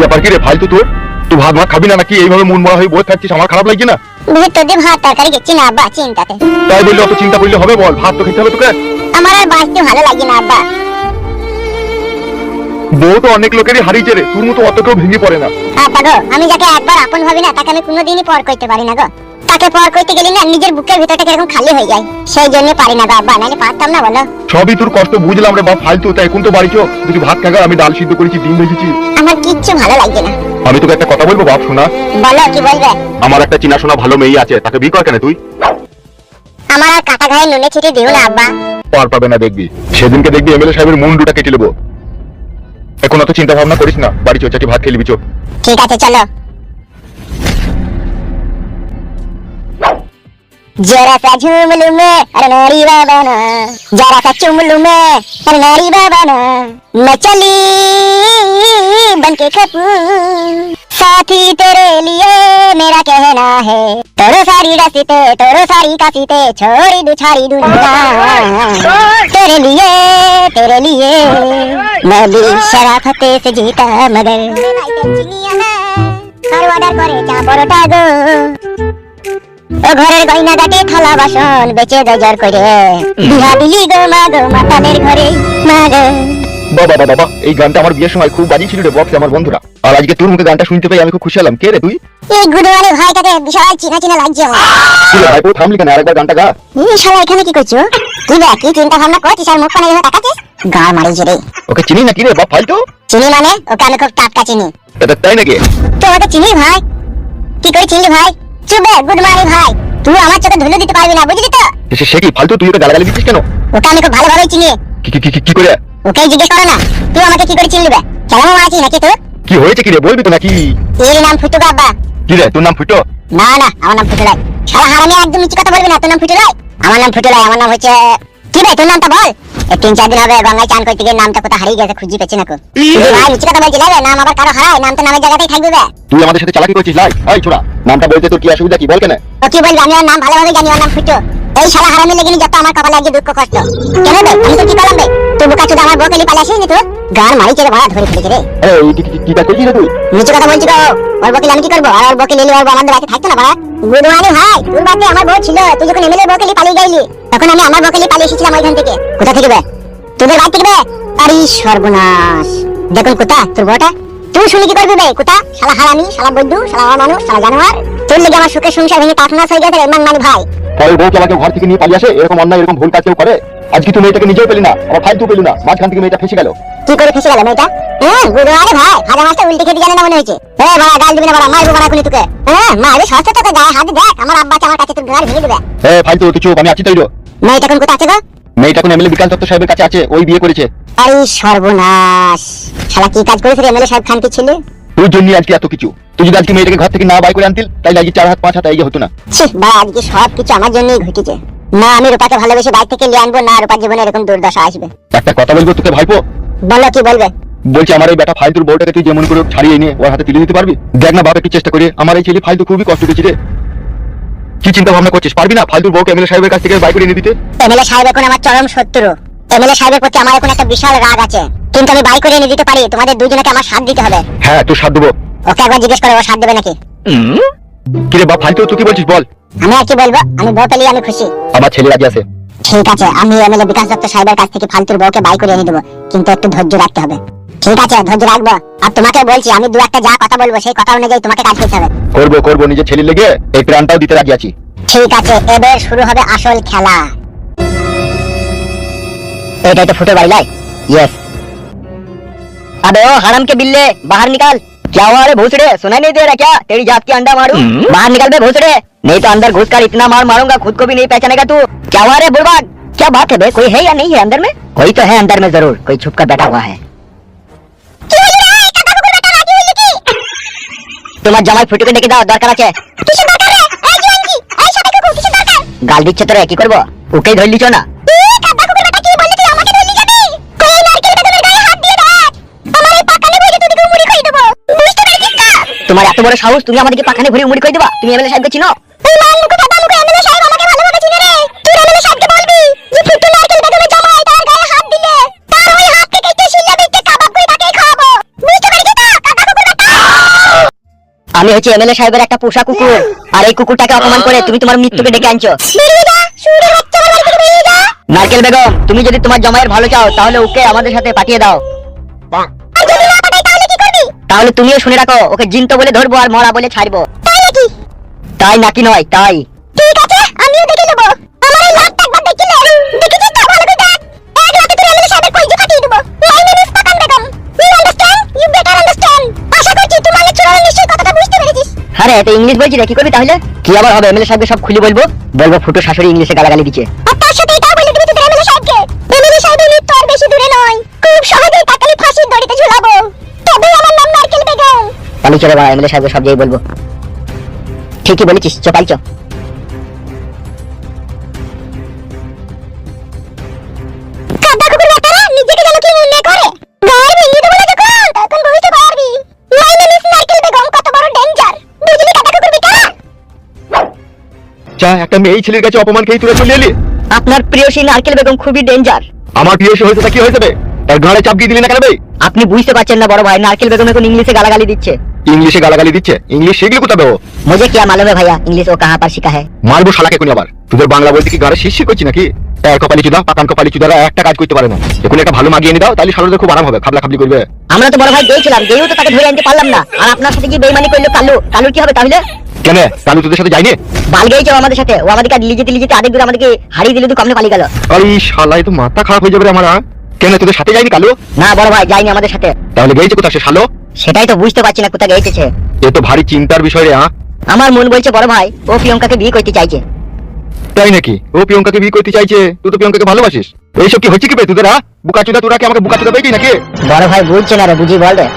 ব্যাপার কি রে ভাই ফালতু তোর? তো ভাত ভাত খাবি না নাকি? এইভাবে মন মরা হয়ে বসে থাকছিস আমার খারাপ লাগছে না? ভিতর দিয়ে ভাত তরকারি না আব্বা চিন্তাতে। তাই বললে অত চিন্তা করলে হবে বল ভাত তো খেতে হবে তোকে? আমার আর বাঁচতে ভালো লাগে না আব্বা। বউ তো অনেক লোকেরই হারিয়েছে রে তোর মতো অত কেউ ভেঙে পড়ে না। গো আমি যাকে একবার আপন ভাবি না তাকে আমি কোনোদিনই পর করতে পারি না গো। তাকে পর করতে গেলে না নিজের বুকের ভিতরটা কীরকম খালি হয়ে যায়। সেই জন্য পারি না নাহলে পারতাম না বলো। সবই তোর কষ্ট বুঝলাম রে বাপ ফালতু তাই এখন তো বাড়ি চো। তুই ভাত খাগা আমি ডাল সিদ্ধ করেছি ডিম ভেজেছি। আমার কিচ্ছু ভালো লাগছে না। আমি তোকে একটা কথা বলব বাপ শোনা। বলো কি বলবে? আমার একটা চিনাশোনা ভালো মেয়ে আছে তাকে বিয়ে কর কেন তুই? আমার আর কাটা ঘায়ে নুনে ছিটে দিও না আব্বা। পার পাবে না দেখবি। সেদিনকে দেখবি এমএলএ সাহেবের মুন্ডুটা কেটে নেব। এখন অত চিন্তা ভাবনা করিস না বাড়ি চো চাটি ভাত খেলিবি চো ঠিক আছে চলো जरा सा झूम लूं मैं अरे नारी बाबा ना जरा सा चुम लूं मैं अरे नारी बाबा ना मैं चली बन के कपूर साथी तेरे लिए मेरा कहना है तोरो सारी रसीते तोरो सारी कासीते छोड़ी दुछारी दुनिया तेरे लिए तेरे लिए मैं भी शराफते से जीता मगर আর অর্ডার করে চা পরোটা গো ও ঘরের গয়না গাটে থালা বাসন বেচে দজর করে বিহা দিলি গো মা গো মাতালের ঘরে মা গো বাবা বাবা বাবা এই গানটা আমার বিয়ের সময় খুব বাজিয়েছিল রে বক্সে আমার বন্ধুরা। আর আজকে তোর মুখে গানটা শুনতে পেয়ে আমি খুব খুশি হলাম। কে রে তুই? এই গুডওয়ালে ভাইটাকে বিশাল চিনা চিনা লাগছে আমার। তুই ভাই পুরো থামলি কেন? আরেকবার গানটা গা। এই শালা এখানে কি করছ? তুই দেখ কি চিন্তা ভাবনা করছিস? আর মুখ পানে এভাবে তাকাচ্ছিস? গা মারিছে রে। ওকে চিনি না কি রে বাপ ফালতু? চিনি মানে? ওকে আমি খুব টাটকা চিনি। এটা তাই নাকি? তো ওকে চিনি ভাই? কি করে চিনলি ভাই? চুপে গুড মর্নিং ভাই। তুই আমার চোখে ধুলো দিতে পারবি না বুঝলি তো? সে কি ফালতু? তুই ওকে গালাগালি দিচ্ছিস কেন? ওকে আমি খুব ভালোভাবেই চিনি। কি কি- কি করে? ওকে জিজ্ঞেস করো না। তুই আমাকে কি করে চিনলিবে? কেমন আছিস নাকি তুই? কি হয়েছে কি রে? বলবি তো নাকি? এর নাম ফুটু বাবা। কি রে? তোর নাম ফুটো? না না আমার নাম ফুটুলাই সারা হারামি একদম মিছি কথা বলবি না। তোর নাম ফুটুলাই আমার নাম ফুটুলাই আমার নাম হচ্ছে কি রে তোর নামটা বল। তিন চার দিন হবে গঙ্গায় চান করতে গিয়ে নামটা কোথায় হারিয়ে গেছে খুঁজে পেছি না কো। তুই ভাই মিছি কথা বলছিস রে? নাম আবার কারও হারায়? নাম তো নামের জায়গাতেই থাকবে বে। তুই আমাদের সাথে চালাকি করছিস লাই? এই ছোড়া নামটা বলতে তোর কি অসুবিধা কি? বল কেন? কি বলবি? আমি নাম ভালোভাবে জানি আমার নাম ফুটু। এই শালা হারামি লেগে যত আমার কপালে আজকে দুঃখ কষ্ট। কেন বে আমি তো কি করলাম বে তুই বুকা চুদা আমার পালে আসিস নি তুই? গান মারিছে রে ভাড়া ধরে ফেলেছে রে। এই কি কি- কি কাজ করছিস রে তুই? নিচে কথা বলছি গো। ওর বকিল আমি কি করব? আর ওর বকিল এলি ওর আমাদের থাকতো না ভাড়া গুডওয়ানি ভাই তোর বাড়িতে আমার বউ ছিল। তুই যখন এমএলএ বকিলি পালিয়ে গেলি তখন আমি আমার বকিলি পালিয়ে এসেছিলাম ওইখান থেকে। কোথা থেকে বে? তোদের বাড়ি থেকে বে? আরে সর্বনাশ। দেখুন কোথা তোর বউটা? তুই শুনি কি করবি বে? কোথা? শালা হারামি শালা বৈদ্যু শালা মানুষ শালা জানোয়ার। তোর লেগে আমার সুখের সংসার ভেঙে টাকনাস হয়ে গেছে রে মান ভাই। পরের বউকে আমাকে ঘর থেকে নিয়ে পালিয়ে আসে? এরকম অন্যায় এরকম ভুল কাজ কেউ করে? আজকে তুই মেয়েটাকে নিজেও পেলি না আমার ফালতু পেলি না মাঝখান থেকে মেয়েটা ফেসে গেল। কি করে ফেসে গেল মেয়েটা? হ্যাঁ ভাই হাজার মাসটা উল্টে খেতে জানে না মনে হয়েছে। হ্যাঁ বাবা গাল দিবি না বাবা মারবো বাবা খুনি তোকে। হ্যাঁ মারবে সস্তা তোকে গায়ে হাত দেখ আমার আব্বাকে আমার কাছে তোর ঘর ভেঙে দেবে। এ ফালতু তুই চুপ আমি আছি মেয়েটা কোন আছে গো? মেয়েটা এখন এমএলএ বিকাশ দত্ত সাহেবের কাছে আছে ওই বিয়ে করেছে। আরে সর্বনাশ। শালা কি কাজ করেছে এমএলএ সাহেব ছিলে? তোর জন্য আজকে এত কিছু। তুই যদি আজকে মেয়েটাকে ঘর থেকে না বাই করে আনতিল আজকে চার হাত পাঁচ হাত এগিয়ে হতো না। আজকে সব কিছু আমার জন্যই ঘটেছে। না আমি রূপাকে ভালোবেসে বাইরে থেকে নিয়ে আনব না রূপার জীবনে এরকম দুর্দশা আসবে। একটা কথা বলব তোকে ভাইপো? বলো কি বলবে? বলছি আমার এই বেটা ফালতুর বউটাকে তুই যেমন করে ছাড়িয়ে নিয়ে ওর হাতে তুলে দিতে পারবি? দেখ না বাপ একটু চেষ্টা করে। আমার এই ছেলে ফালতু খুবই কষ্ট পেয়েছি রে। কি চিন্তা ভাবনা করছিস? পারবি না ফালতুর বউকে এমএলএ সাহেবের কাছ থেকে বাই করে নিয়ে দিতে? এমএলএ সাহেব এখন আমার চরম শত্রু। এমএলএ সাহেবের প্রতি আমার এখন একটা বিশাল রাগ আছে। কিন্তু আমি বাই করে নিয়ে দিতে পারি তোমাদের দুজনকে আমার সাথ দিতে হবে। হ্যাঁ তোর সাথ দেবো। ওকে একবার জিজ্ঞেস করে ও সাথ দেবে নাকি? কিরে বাপ ফালতু তুই কি বলছিস বল। আমি আর কি বলব? আমি বউ পেলে আমি খুশি। আমার ছেলে রাজি আছে। ঠিক আছে আমি এমএলএ বিকাশ দত্ত সাহেবের কাছ থেকে ফালতুর বউকে বাই করে এনে দেবো কিন্তু একটু ধৈর্য রাখতে হবে। ঠিক আছে ধৈর্য রাখব। আর তোমাকে বলছি আমি দু একটা যা কথা বলব সেই কথা অনুযায়ী তোমাকে কাজ করতে হবে। করব করব নিজের ছেলে লেগে এই প্রাণটাও দিতে রাজি আছি। ঠিক আছে এবার শুরু হবে আসল খেলা। এটাই তো ফুটে বাড়ি লাই? यस अबे ओ हराम के बिल्ले बाहर निकाल क्या हुआ रे भूसड़े सुनाई नहीं दे रहा क्या तेरी जात की अंडा मारू बाहर निकल बे भूसड़े नहीं तो अंदर घुस कर इतना मार मारूंगा खुद को भी नहीं पहचानेगा तू क्या हुआ रे बुड़बाग क्या बात है बे कोई है या नहीं है अंदर में कोई तो है अंदर में जरूर कोई छुप कर बैठा हुआ है তোমার জামাই ফুটুকে ডেকে দাও দরকার আছে গাল দিচ্ছে তোরে কি করবো ওকেই ধরে লিচো না তোমার এত বড় সাহস তুমি আমাদেরকে পাখানে ঘুরে মুড়ি করে দেবা? তুমি এমএলএ সাহেবকে চিনো? আমি হচ্ছে এমএলএ সাহেবের একটা পোষা কুকুর আর এই কুকুরটাকে অপমান করে তুমি তোমার মৃত্যুকে ডেকে আনছো। নারকেল বেগম তুমি যদি তোমার জামাইয়ের ভালো চাও তাহলে ওকে আমাদের সাথে পাঠিয়ে দাও। তাহলে তুমিও শুনে রাখো ওকে জিন্ত বলে ধরবো আর মরা বলে ছাড়বো। তাই নাকি? তাই নাকি নয় তাই। ঠিক আছে আমিও দেখে নেব। আমার এই লাটটা একবার দেখিলে দেখেছিস তো ভালো করে দেখ এক লাতে তুই এমএলএ সাহেবের কলজে ফাটিয়ে দেবো। My name is Pakan Begum you understand you better understand আশা করছি তোমার লেকচারার নিশ্চয়ই কথাটা বুঝতে পেরেছিস। আরে এটা ইংলিশ বলছি রে কি করবি তাহলে? কি আবার হবে? এমএলএ সাহেবকে সব খুলে বলব? বলব ফুটো শাশুড়ি ইংলিশে গালাগালি দিচ্ছে আর তার সাথে এটাও বলে দিবি তোদের এমএলএ সাহেবকে এমএলএ সাহেবের মৃত্যু আর বেশি দূরে নয় খুব সহজেই তাকে আমি ফাঁসির দড়িতে ঝুলাবো তবেই আমার নাম নারকেল বেগম পালি চলে বড় এমএলএ সাহেবকে সব যেই বলব ঠিকই বলেছিস চপাই চ কাদা কুকুর বেটারা নিজেকে যেন কি মনে করে গায়ের ভেঙে দেবো না যখন তখন বুঝতে পারবি নেম ইজ নারকেল বেগম কত বড় ডেঞ্জার। বুঝলি কাদা কুকুর বেটা চা একটা মেয়ে ছেলের কাছে অপমান খেয়ে তুলে চলে এলি। আপনার প্রিয়সী নারকেল বেগম খুবই ডেঞ্জার। আমার প্রিয় সে হয়েছে তা কি হয়ে যাবে তার ঘাড়ে চাপ দিয়ে দিলি না কেন আপনি বুঝতে পারছেন না বড় ভাই নারকেল বেগম এখন ইংলিশে গালাগালি দিচ্ছে। ইংলিশে গালাগালি দিচ্ছে ইংলিশ শিখলি কোথাবে ও मुझे क्या मालूम है भैया इंग्लिश वो कहाँ पर सीखा है মারবো শালাকে কোনি আবার তোদের বাংলা বলতে কি ঘরে শিরশির করছি নাকি এক কপালি চুদা পাকান কপালি চুদারা একটা কাজ করতে পারে না এখন একটা ভালো মাগিয়ে এনে দাও তাহলে সালোদের খুব আরাম হবে খাবলা খাবলি করবে আমরা তো বড় ভাই গিয়েছিলাম গিয়েও তো তাকে ধরে আনতে পারলাম না আর আপনার সাথে কি বেইমানি করলো কালু কালুর কি হবে তাহলে কেন কালু তোদের সাথে যায়নি বাল গিয়েছিল আমাদের সাথে ও আমাদেরকে লিজেতে লিজেতে আধেক দূর আমাদেরকে হারিয়ে দিলে তো কমনে পালিয়ে গেল আরে শালাই তো মাথা খারাপ হয়ে যাবে রে আমার আ? কেন তোদের সাথে যায়নি কালু না বড় ভাই যায়নি আমাদের সাথে তাহলে গেছে কোথা সে শালো সেটাই তো বুঝতে পারছি না কোথায় গিয়েছে এ তো ভারী চিন্তার বিষয় রে হ্যাঁ আমার মন বলছে বড় ভাই ও প্রিয়ঙ্কাকে বিয়ে করতে চাইছে তাই নাকি ও প্রিয়ঙ্কাকে বিয়ে করতে চাইছে তুই তো প্রিয়ঙ্কাকে ভালোবাসিস এইসব কি হচ্ছে কি বে তোদের হ্যাঁ? বুকা চুদা তোরা কি আমাকে বুকা চুদা পেয়েছি নাকি बड़े भाई बुझ ना रे बुझी बोल रे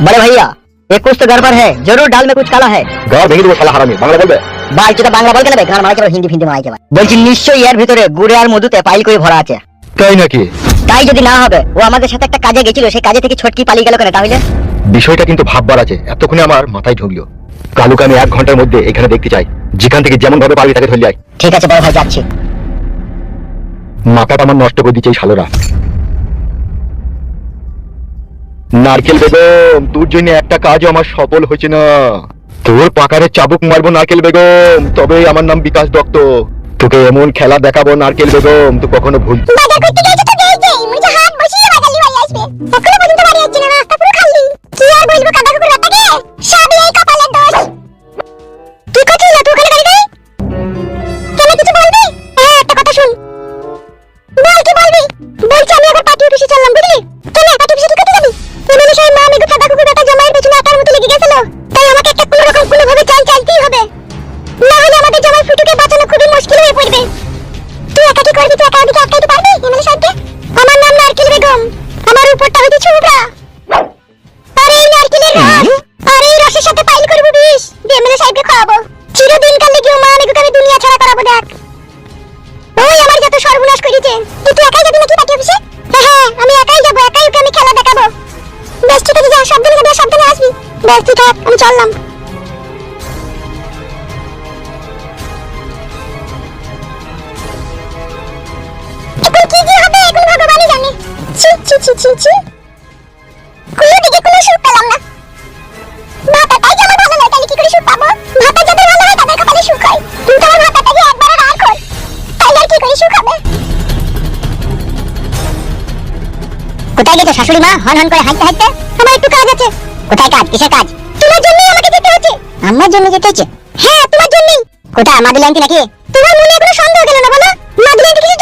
बड़े भैया ये कुछ तो गड़बड़ है जरूर दाल में कुछ काला है গা ভেঙে দেবো শালা হারামি বাংলা বলবে বাল চোদা বাংলা বল কেন বে গান মারা যাবে হিন্দি ফিন্দি মারা যাবে বলছি নিশ্চয়ই এর ভিতরে গুড়ে আর মধুতে পাইল করে ভরা আছে তাই নাকি তাই যদি না হবে ও আমাদের সাথে একটা কাজে গেছিল সেই কাজে থেকে ছটকি পালিয়ে গেল কেন তাহলে বিষয়টা কিন্তু ভাববার আছে। এতক্ষণে আমার মাথায় ঢুকলো। কালুকে আমি এক ঘণ্টার মধ্যে এখানে দেখতে চাই। যেখান থেকে যেমন ভাবে পারবি তাকে ধরে আয়। ঠিক আছে বড় ভাই যাচ্ছি। মাথাটা আমার নষ্ট করে দিচ্ছে এই শালোরা। নারকেল বেগম তোর জন্য একটা কাজও আমার সফল হয়েছে না। তোর পাকারে চাবুক মারবো নারকেল বেগম তবে আমার নাম বিকাশ দত্ত। তোকে এমন খেলা দেখাবো নারকেল বেগম তুই কখনো ভুল বলব কাদা কুকুর বেটাকে সবই এই ঠিক আছে আমি চললাম ছি ছি ছি ছি ছি। কোনো দিকে কোনো সুখ পেলাম না। ভাতাটাই যে আমার ভালো নয়, তাহলে কি করে সুখ পাবো? ভাতা যাদের ভালো হয়, তাদের কপালে সুখ হয়। কিন্তু আমার ভাতাটা একবার আর তাহলে আর কি করে সুখ হবে? কোথায় গেছে শাশুড়ি মা? হন হন করে হাঁটতে হাঁটতে? আমার একটু কোথায় কাজ? কিসের কাজ? তোমার জন্যই আমাকে যেতে হচ্ছে। আমার জন্য যেতে হচ্ছে? হ্যাঁ তোমার জন্যই। কোথায়? মাদুলি আন্টি নাকি? তোমার মনে কোনো সন্দেহ গেল না বলো মাদুলি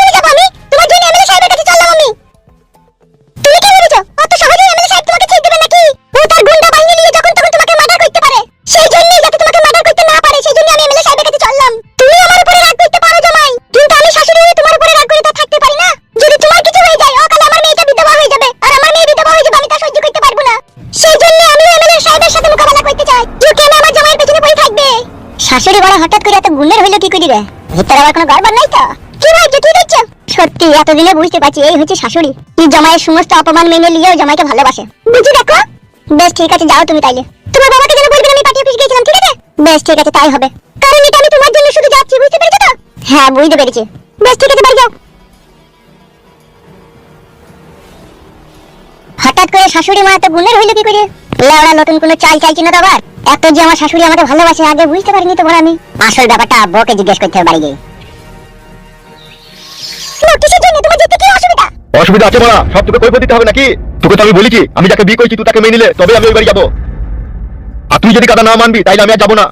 শাশুড়ি বড় হঠাৎ করে এত গুণের হইল কি করি রে ভিতরে আবার কোনো গড়বড় নাই তো? কি ভাবছ কি দেখছ সত্যি, এতদিনে বুঝতে পারছি এই হচ্ছে শাশুড়ি। কি জামাইয়ের সমস্ত অপমান মেনে নিয়েও জামাইকে ভালোবাসে। বুঝি দেখো? বেশ, ঠিক আছে, যাও তুমি তাইলে। তোমার বাবাকে যেন বলবে, আমি পার্টি অফিস গিয়েছিলাম, ঠিক আছে? বেশ, ঠিক আছে, তাই হবে। কারণ এটা আমি তোমার জন্য শুধু যাচ্ছি, বুঝতে পেরেছ তো? হ্যাঁ বুঝতে পেরেছি। বেশ, ঠিক আছে, বাড়ি যাও। হঠাৎ করে শাশুড়ি মা এত গুণের হইল কি করে লেওড়া নতুন কোনো চাল চাইছি না তো আবার? এত যে আমার শাশুড়ি আমাকে ভালোবাসে আগে বুঝতে পারিনি তো বড় আমি। আসল ব্যাপারটা বউকে জিজ্ঞেস করতে হবে বাড়ি গিয়ে। কিসের জন্য? তোমার যেতে কি অসুবিধা? অসুবিধা আছে বলা সব তোকে কৈফত দিতে হবে নাকি? তোকে তো আমি বলেছি আমি যাকে বিয়ে করেছি তুই তাকে মেনে নিলে তবে আমি ওই বাড়ি যাব। আর তুই যদি কথা না মানবি তাইলে আমি আর যাব না।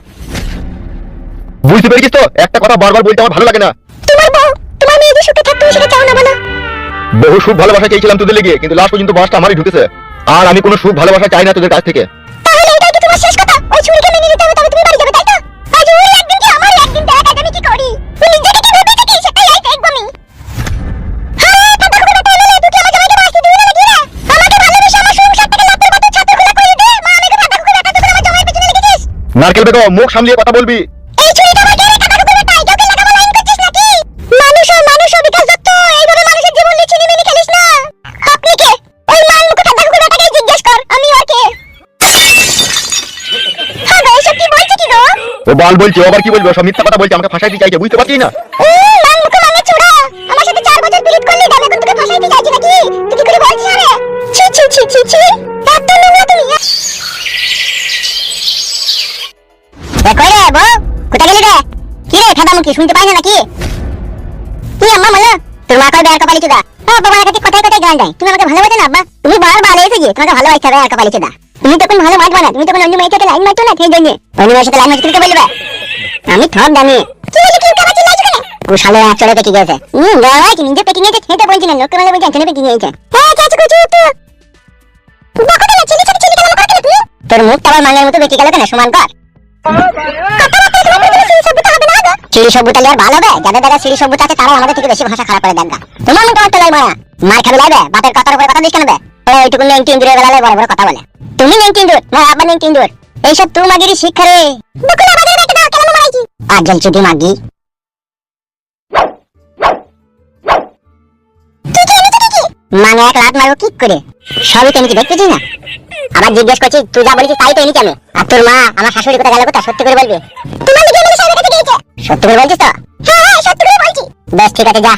বুঝতে পেরেছিস তো? একটা কথা বারবার বলতে আমার ভালো লাগে না। তোমার বউ তোমার মেয়ে যে সুখে থাকতে সেটা চাও না বলো। বহু সুখ ভালোবাসা চেয়েছিলাম তোদের লেগে কিন্তু লাস্ট পর্যন্ত বাসটা আমারই ঢুকেছে। আর আমি কোনো সুখ ভালোবাসা চাই না তোদের কাছ থেকে। কি তোমার শেষ কথা। ওই ছুরিকে নিতে হবে, তবে তুমি বাড়ি যাবে, তাই তো? আজ ওই একদিন কি আমার একদিন দেখ আজ আমি কি করি? নিজেকে কি ভেবেছে কি সেটাই আই দেখব আমি হ্যাঁ কাদা কুকুর বেটা এলে তুই ও বাল বলছে আবার কি বলব? সব মিথ্যা কথা বলছে, আমাকে ফাঁসাইতে চাইছে, বুঝতে পারছিস না? শুনতে পাই না নাকি? কি আম্মা বলো? তোর মা কই বেয়ার কপালি চুদা? বাবা কাছে কথায় গান দেয়। তুমি আমাকে ভালোবাসো না, আব্বা? তুমি বারবার এসে গিয়ে তোমাকে ভালোবাসতে হবে আর কপালি চুদা। তুমি তো কোন ভালো মারবা না তুমি তো কোন অন্য মেয়ের সাথে লাইন মারছো না সেই জন্য। অন্য মেয়ের সাথে লাইন মারছো তুমি কে বলবে। আমি থক জানি। ও শালে এক গেছে। হুম কি নিজে নিয়েছে বলছি না লোকে বলছে নিয়েছে। হ্যাঁ চাচু কুচু তো বকো না করে তুই? তোর মুখ তাবার মাঙ্গের মতো বেঁকে গেল কেন সমান কর সিঁড়ি সভ্যতা আর ভালো হবে? যাদের দ্বারা সিঁড়ি সভ্যতা আছে তারাই আমাদের থেকে বেশি ভাষা খারাপ করে দেখা তোমার মুখ আমার তলাই মায়া মার খাবে লাগবে বাপের কথার উপরে কথা দিস কেন এইটুকু নেংটি ইন্দুরের বেলায় বড় বড় কথা বলে। তুমি নেংটি ইন্দুর না আব্বা নেংটি ইন্দুর এইসব তুই মাগিরি শিক্ষা রে। বকুল আমাদের বেটা দাও কেন মারাইছি। আজল চুদি মাগি? মানে এক লাত মারবো কি করে? সবই তো আমি কি দেখতেছি না? আবার জিজ্ঞেস করছি তুই যা বলেছিস তাই তো এনেছি আমি। আর তোর মা আমার শাশুড়ি কোথায় গেল কোথায় সত্যি করে বলবি? তোমার সাহেবের কাছে গিয়েছে। সত্যি করে বলছিস তো? হ্যাঁ হ্যাঁ সত্যি করে বলছি। বেশ ঠিক আছে যা।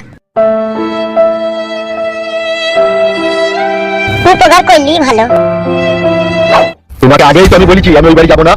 উপকার করলেই ভালো। তোমাকে আগেই তো আমি বলেছি আমি ওই বাড়ি যাব না।